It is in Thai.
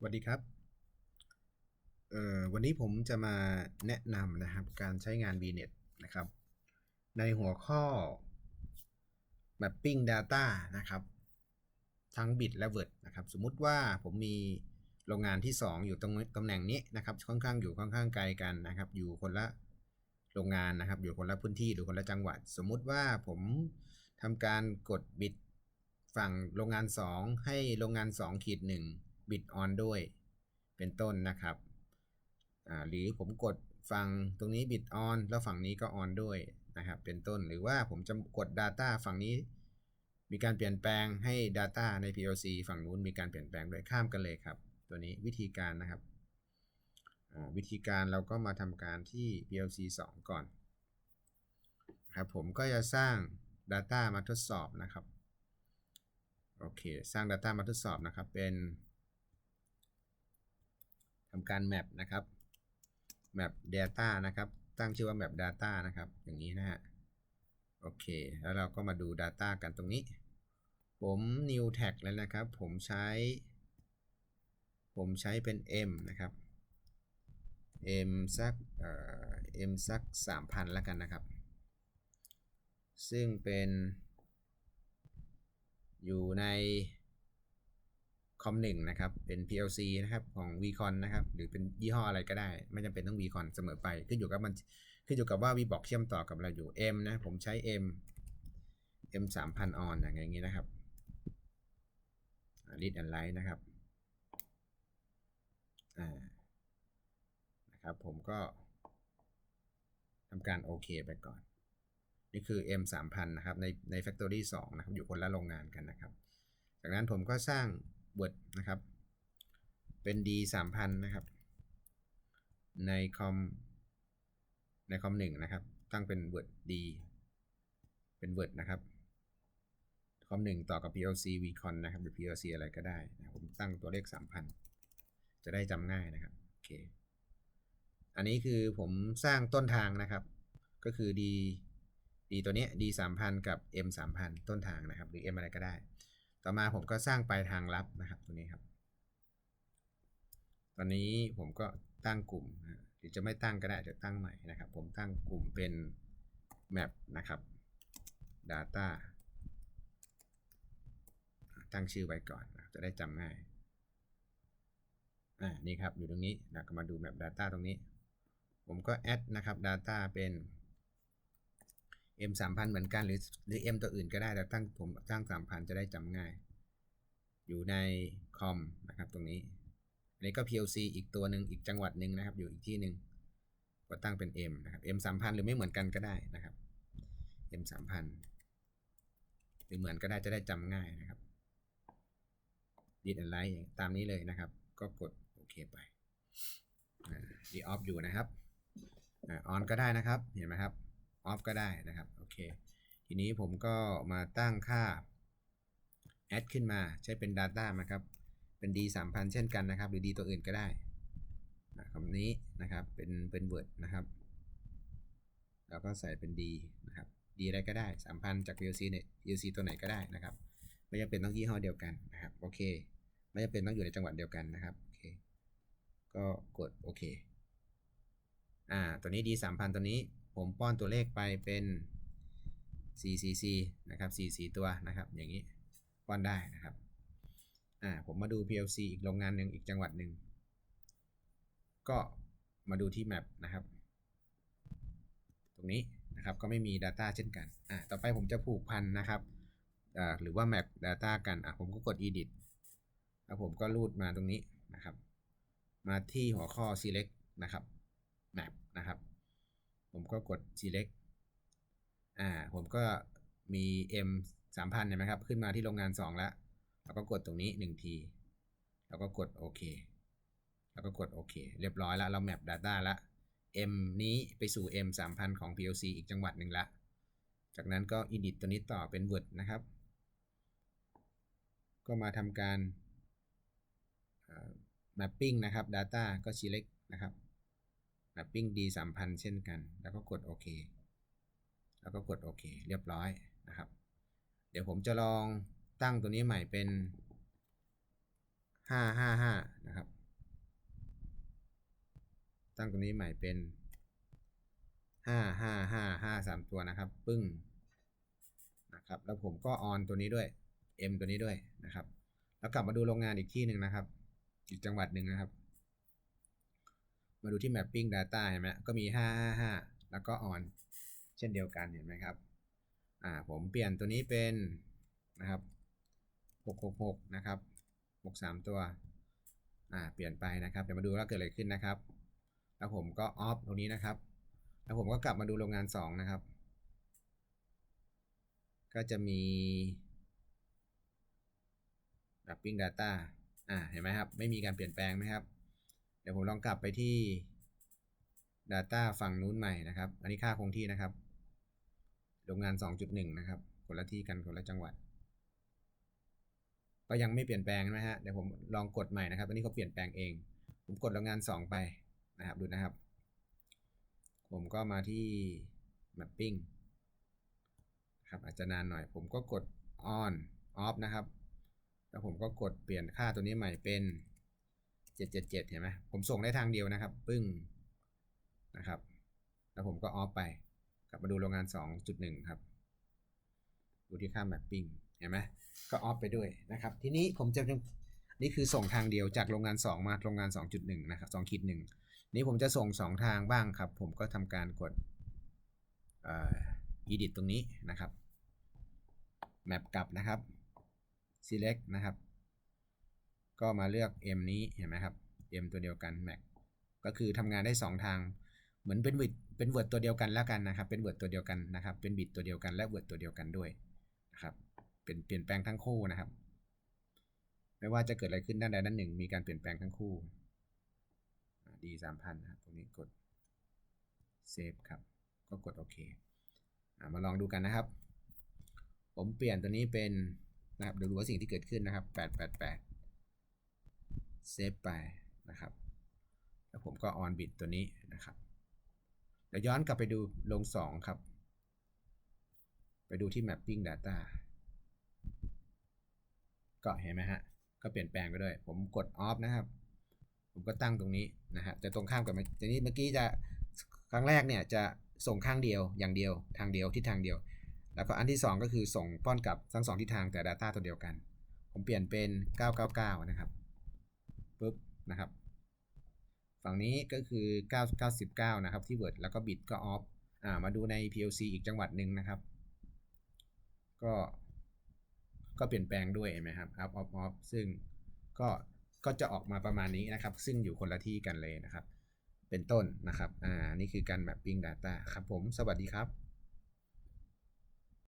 สวัสดีครับ เอ่อ วันนี้ผมจะมาแนะนำนะครับ การใช้งาน VNet นะครับ ในหัวข้อ Mapping Data นะครับ ทั้ง Bit และ Word นะครับ สมมุติว่าผมมีโรงงานที่ 2 อยู่ตรงตำแหน่งนี้นะครับ ค่อนข้างอยู่ค่อนข้างไกลกันนะครับ อยู่คนละโรงงานนะครับ อยู่คนละพื้นที่หรือคนละจังหวัด สมมุติว่าผมทำการกดบิตฝั่งโรงงาน 2 ให้โรงงาน2ขีด1 บิตออนด้วย เป็นต้นนะครับหรือผมกดฝั่งตรงนี้บิตออนแล้วฝั่งนี้ก็ออนด้วยนะครับเป็นต้นหรือว่าผมจะกด Data ฝั่งนี้ มีการเปลี่ยนแปลงให้ Data ใน PLC ฝั่งนู้นมีการเปลี่ยนแปลงโดยข้ามกันเลยครับ ตัวนี้วิธีการนะครับวิธีการเราก็มาทำการที่ PLC 2 ก่อนครับผมก็จะสร้าง Data มาทดสอบนะครับ โอเค สร้าง Data มาทดสอบนะครับ เป็น ทำการ map นะครับ map data นะครับ ตั้งชื่อว่า map data นะครับ อย่างนี้นะฮะ โอเค แล้วเราก็มาดู Data กันตรงนี้ ผม new tag แล้วนะครับ ผมใช้ ผมใช้เป็น m นะครับ m สักเอ่อ m สัก 3,000 แล้วกันนะครับ ซึ่งเป็น อยู่ใน คอมหนึ่งนะครับ เป็น PLC นะครับของ Vcon นะครับ หรือเป็นยี่ห้ออะไรก็ได้ ไม่จำเป็นต้อง Vcon เสมอไปขึ้นอยู่กับมันขึ้นอยู่กับว่า V บอกเชื่อมต่อกับอะไรอยู่ M นะ ผมใช้ M M 3,000 on อย่างนี้นะครับ read and write นะครับอ่านะครับ ผมก็ทำการโอเคไปก่อน นี่คือ M 3000นะครับ ในใน Factory 2 นะครับ อยู่คนละโรงงานกันนะครับ จากนั้นผมก็สร้าง Word นะครับ เป็น D 3000นะครับ ในคอมในคอม1นะครับ ตั้งเป็น Word D เป็น Word นะครับ คอม1ต่อกับ PLC Vcon นะครับ หรือ PLC อะไรก็ได้นะผมตั้งตัวเลข 3000 จะได้จำง่ายนะครับ โอเค อันนี้คือผมสร้างต้นทางนะครับ ก็คือ D D ตัวนี้ D 3000 กับ M 3000ต้นทางนะครับ หรือ M อะไรก็ได้ ต่อมาผมก็สร้างปลายทางลับนะครับตัวนี้ครับ ตอนนี้ผมก็ตั้งกลุ่มหรือจะไม่ตั้งก็ได้จะตั้งใหม่นะครับ ผมตั้งกลุ่มเป็น map นะครับ data ตั้งชื่อไว้ก่อนจะได้จำง่ายอ่านี่ครับอยู่ตรงนี้นะก็มาดู map data ตรงนี้ ผมก็ add นะครับ data เป็น m 3000เหมือนกันหรือหรือ m ตัวอื่นก็ได้แต่ตั้งผมตั้ง 3000 จะได้จำง่าย อยู่ในคอมนะครับตรงนี้อันนี้ก็ PLC อีกตัวหนึ่งอีกจังหวัดหนึ่งนะครับ อยู่อีกที่หนึ่งก็ตั้งเป็น M นะครับ M 3000หรือไม่เหมือนกันก็ได้นะครับ M 3000หรือเหมือนก็ได้จะได้จำง่ายนะครับดีดอะไรตามนี้เลยนะครับ ก็กดโอเคไปดีออฟอยู่นะครับออนก็ได้นะครับ เห็นไหมครับ ออฟก็ได้นะครับโอเคทีนี้ผมก็มาตั้งค่า add ขึ้นมาใช้เป็น data นะครับ เป็น d 3000 เช่นกันนะครับ หรือ d ตัวอื่นก็ได้นะคำนี้นะครับเป็นเป็น word นะครับ แล้วก็ใส่เป็น d นะครับ d อะไรก็ได้ 3,000 จาก PLC เนี่ย PLC ตัวไหนก็ได้นะครับ ไม่จำเป็นต้องยี่ห้อเดียวกันนะครับโอเค ไม่จำเป็นต้องอยู่ในจังหวัดเดียวกันนะครับโอเคก็กดโอเคอ่าตัวนี้ d 3000 ตัวนี้ ผมป้อนตัวเลขไปเป็น 4cc นะครับ 44 ตัวนะครับ อย่างนี้ป้อนได้นะครับ อ่า ผมมาดู PLC อีกโรงงานหนึ่งอีกจังหวัดหนึ่ง ก็มาดูที่ map นะครับ ตรงนี้นะครับ ก็ไม่มี Data เช่นกัน อ่า ต่อไปผมจะผูกพันนะครับ อ่า หรือว่า map data กัน อะผมก็กด edit แล้วผมก็รูดมาตรงนี้นะครับ มาที่หัวข้อ select นะครับ map นะครับ ผมก็กด select อ่า ผมก็มี m 3000เห็นไหมครับ ขึ้นมาที่โรงงาน 2 แล้ว แล้วก็กดตรงนี้ 1 ที แล้วก็กดโอเค แล้วก็กดโอเค เรียบร้อยแล้วเรา map data แล้ว m นี้ไปสู่ m 3000ของ PLC อีกจังหวัดหนึ่งละ จากนั้นก็ edit ตัวนี้ต่อเป็น word นะครับ ก็มาทำการ mapping นะครับ data ก็ select นะครับ mapping d 3000เช่นกัน แล้วก็กดโอเค แล้วก็กดโอเค เรียบร้อยนะครับ เดี๋ยวผมจะลองตั้งตัวนี้ใหม่เป็นห้าห้าห้านะครับ ตั้งตรงนี้ใหม่เป็นห้าห้าห้าห้าสามตัวนะครับ ปึ้งนะครับ แล้วผมก็ออนตัวนี้ด้วย M ตัวนี้ด้วยนะครับ แล้วกลับมาดูโรงงานอีกที่หนึ่งนะครับ อีกจังหวัดหนึ่งนะครับ มาดูที่ mapping data เห็นไหมก็มีห้าห้าห้าแล้วก็ on เช่นเดียวกันเห็นไหมครับ อ่า ผมเปลี่ยนตัวนี้เป็นนะครับหกหกหกนะครับหกสามตัว อ่า เปลี่ยนไปนะครับ เดี๋ยวมาดูว่าเกิดอะไรขึ้นนะครับ แล้วผมก็ off ตรงนี้นะครับ แล้วผมก็กลับมาดูโรงงานสองนะครับ ก็จะมี mapping data อ่า เห็นไหมครับ ไม่มีการเปลี่ยนแปลงไหมครับ ดี๋ยวผมลองกลับไปที่ data ฝั่งนู้นใหม่นะครับ อันนี้ค่าคงที่นะครับ โรงงาน 2.1 นะครับ คนละที่กันคนละจังหวัด ก็ยังไม่เปลี่ยนแปลงนะฮะ เดี๋ยวผมลองกดใหม่นะครับ อันนี้เขาเปลี่ยนแปลงเอง ผมกดโรงงาน 2 ไปนะครับ ดูนะครับ ผมก็มาที่ mapping ครับอาจจะนานหน่อย ผมก็กด on off นะครับ แล้วผมก็กดเปลี่ยนค่าตัวนี้ใหม่เป็น 777เห็นไหมผมส่งได้ทางเดียวนะครับ ปึ้งนะครับ แล้วผมก็ off ไป กลับมาดูโรงงาน 2.1 ครับดูที่ค่า mapping เห็นไหมก็ off ไปด้วยนะครับ ทีนี้ผมจะนี่คือส่งทางเดียวจากโรงงาน 2 มาโรงงาน 2.1 นะครับ2ขีด1นี้ผมจะส่ง 2 ทางบ้างครับ ผมก็ทำการกดเอ่อ edit ตรงนี้นะครับ map กลับนะครับ select นะครับ ก็มาเลือก M นี้เห็นไหมครับ M ตัวเดียวกัน Mac ก็คือทำงานได้ 2 ทาง เหมือนเป็นวิดเป็นเวิร์ดตัวเดียวกันแล้วกันนะครับ เป็นเวิร์ดตัวเดียวกันนะครับ เป็นบิตตัวเดียวกันและเวิร์ดตัวเดียวกันด้วยนะครับ เป็นเปลี่ยนแปลงทั้งคู่นะครับ ไม่ว่าจะเกิดอะไรขึ้นด้านใดด้านหนึ่ง มีการเปลี่ยนแปลงทั้งคู่ดีสามพันนะครับตรงนี้กด save ครับ ก็กดโอเคมาลองดูกันนะครับ ผมเปลี่ยนตัวนี้เป็นนะครับเดี๋ยวดูว่าสิ่งที่เกิดขึ้นนะครับ 888 เซฟไปนะครับ แล้วผมก็ on bit ตัวนี้นะครับ เดี๋ยวย้อนกลับไปดูลง 2 ครับ ไปดูที่ mapping data ก็เห็นไหมฮะ ก็เปลี่ยนแปลงไปด้วย ผมกด off นะครับ ผมก็ตั้งตรงนี้นะฮะจะตรงข้ามกับทีนี้เมื่อกี้จะครั้งแรกเนี่ยจะส่งข้างเดียวอย่างเดียวทางเดียวที่ทางเดียว แล้วก็อันที่ 2 ก็คือส่งป้อนกลับทั้งสองทิศทางแต่ Data ตัวเดียวกัน ผมเปลี่ยนเป็น 999 นะครับ ปุ๊บนะครับ ฝั่งนี้ก็คือ 999 นะครับ ที่ Word แล้วก็ Bit ก็ Off อ่ามาดูใน PLC อีกจังหวัดหนึ่งนะครับ ก็ก็เปลี่ยนแปลงด้วยเห็นไหมครับ Up Off Off ซึ่งก็ก็จะออกมาประมาณนี้นะครับ ซึ่งอยู่คนละที่กันเลยนะครับ เป็นต้นนะครับ อ่า นี่คือการ mapping data ครับผม สวัสดีครับ